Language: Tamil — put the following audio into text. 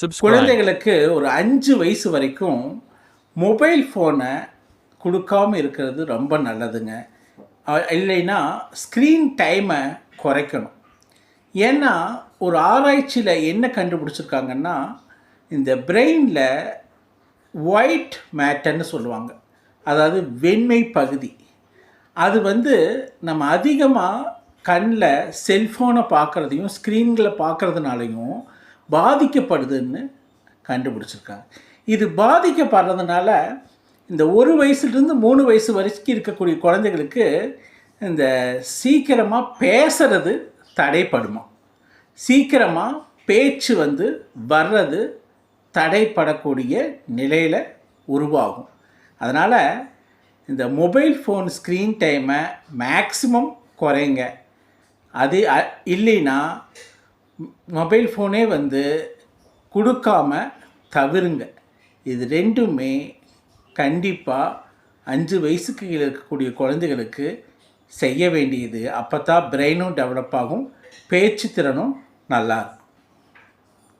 Subscribe. குழந்தைகளுக்கு ஒரு அஞ்சு வயசு வரைக்கும் மொபைல் ஃபோனை கொடுக்காம இருக்கிறது ரொம்ப நல்லதுங்க. இல்லைன்னா ஸ்க்ரீன் டைமை குறைக்கணும். ஏன்னா ஒரு ஆராய்ச்சியில் என்ன கண்டுபிடிச்சிருக்காங்கன்னா இந்த பிரெயினில் ஒயிட் மேட்டர்னு சொல்லுவாங்க. அதாவது வெண்மை பகுதி. அது வந்து நம்ம அதிகமாக கண்ணில் செல்ஃபோனை பார்க்குறதையும் ஸ்க்ரீன்களை பார்க்குறதுனாலையும் பாதிக்கப்படுதுன்னு கண்டுபிடிச்சிருக்காங்க. இது பாதிக்கப்படுறதுனால இந்த ஒரு வயசுலேருந்து மூணு வயசு வரைக்கும் இருக்கக்கூடிய குழந்தைகளுக்கு இந்த சீக்கிரமாக பேசுறது தடைப்படுமா? சீக்கிரமாக பேச்சு வந்து வர்றது தடைப்படக்கூடிய நிலையில் உருவாகும். அதனால் இந்த மொபைல் ஃபோன் ஸ்க்ரீன் டைமை மேக்ஸிமம் குறைங்க. அது அ- இல்லைன்னா மொபைல் ஃபோனே வந்து கொடுக்காம தவிருங்க. இது ரெண்டுமே கண்டிப்பாக அஞ்சு வயசுக்கு கீழே இருக்கக்கூடிய குழந்தைகளுக்கு செய்ய வேண்டியது. அப்போ தான் பிரெயினும் டெவலப் ஆகும். பேச்சு திறனும் நல்லாயிருக்கும்